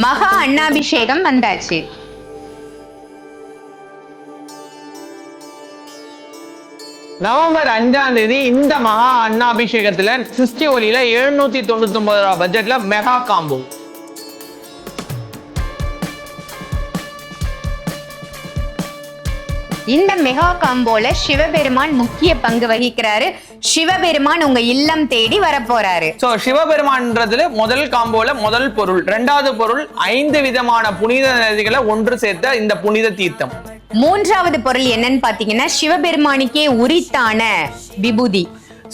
மகா அண்ணாபிஷேகம் வந்தாச்சு. நவம்பர் அஞ்சாம் தேதி இந்த மகா அண்ணாபிஷேகத்துல சிஸ்டி ஒலியில எழுநூத்தி தொண்ணூத்தி ஒன்பது ரூபா பட்ஜெட்ல மெகா காம்போ இந்த மெகா காம்போல சிவபெருமான் முக்கிய பங்கு வகிக்கிறாரு. சிவபெருமான் உங்க இல்லம் தேடி வரப்போறாரு. சோ சிவபெருமான்றதுல முதல் காம்போல முதல் பொருள் ரெண்டாவது பொருள் ஐந்து விதமான புனித நதிகளை ஒன்று சேர்த்த இந்த புனித தீர்த்தம். மூன்றாவது பொருள் என்னன்னு பாத்தீங்கன்னா சிவபெருமானுக்கே உரித்தான விபூதி.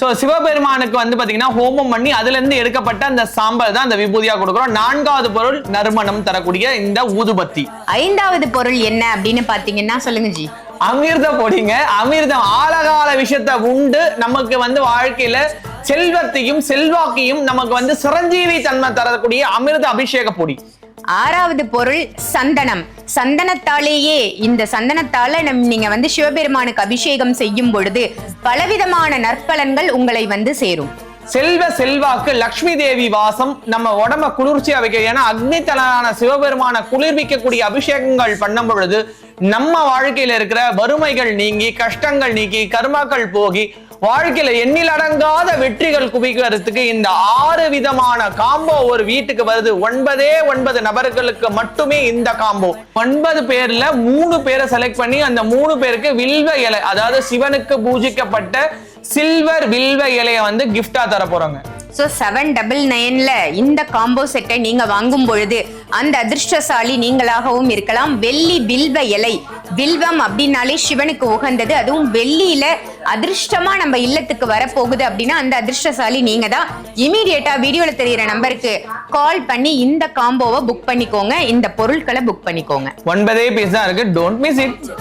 சோ சிவபெருமானுக்கு வந்து பாத்தீங்கன்னா ஹோமம் பண்ணி அதுல இருந்து எடுக்கப்பட்ட அந்த சாம்பல் தான் அந்த விபூதியா கொடுக்குறோம். நான்காவது பொருள் நறுமணம் தரக்கூடிய இந்த ஊதுபத்தி. ஐந்தாவது பொருள் என்ன அப்படின்னு பாத்தீங்கன்னா சொல்லுங்க ஜி. அமிர்த பொடிங்க. அமிர்தம் ஆழகால விஷயத்த உண்டு. நமக்கு வந்து வாழ்க்கையில செல்வத்தையும் செல்வாக்கையும் நமக்கு வந்து சிரஞ்சீவி தன்மை தரக்கூடிய அமிர்த அபிஷேக பொடி. ஆறாவது பொருள் சந்தனம். சந்தனத்தாலேயே இந்த சந்தனத்தால நம் நீங்க வந்து சிவபெருமானுக்கு அபிஷேகம் செய்யும் பொழுது பலவிதமான நற்பலன்கள் உங்களை வந்து சேரும். செல்வ செல்வாக்கு லக்ஷ்மி தேவி வாசம் நம்ம உடம்ப குளிர்ச்சியா வைக்க ஏன்னா அக்னி தலனான சிவபெருமான குளிர்விக்கக்கூடிய அபிஷேகங்கள் பண்ணும் பொழுது நம்ம வாழ்க்கையில இருக்கிற வறுமைகள் நீங்கி கஷ்டங்கள் நீக்கி கர்மாக்கள் போகி வாழ்க்கையில எண்ணிலடங்காத வெற்றிகள் குவிக்கிறதுக்கு இந்த ஆறு விதமான காம்போ ஒரு வீட்டுக்கு வருது. ஒன்பதே ஒன்பது நபர்களுக்கு மட்டுமே இந்த காம்போ. ஒன்பது பேர்ல மூணு பேரை செலக்ட் பண்ணி அந்த மூணு பேருக்கு வில்வ இலை அதாவது சிவனுக்கு பூஜிக்கப்பட்ட சில்வர் வில்வ இலைய வந்து கிஃப்டா தர போறாங்க. ஸோ செவன் டபுள் நைன்ல இந்த காம்போ செட்டை நீங்க வாங்கும் பொழுது அந்த அதிர்ஷ்டசாலி நீங்களாகவும் இருக்கலாம். வெள்ளி வில்வ இலை வில்வம் அப்படின்னாலே சிவனுக்கு உகந்தது. அதுவும் வெள்ளியில அதிர்ஷ்டமா நம்ம இல்லத்துக்கு வரப்போகுது அப்படின்னா அந்த அதிர்ஷ்டசாலி நீங்க தான். இமீடியட்டா வீடியோல தெரியிற நம்பருக்கு கால் பண்ணி இந்த காம்போவை புக் பண்ணிக்கோங்க. இந்த பொருட்களை புக் பண்ணிக்கோங்க. ஒன்பதே பீஸ் தான் இருக்கு. Don't miss it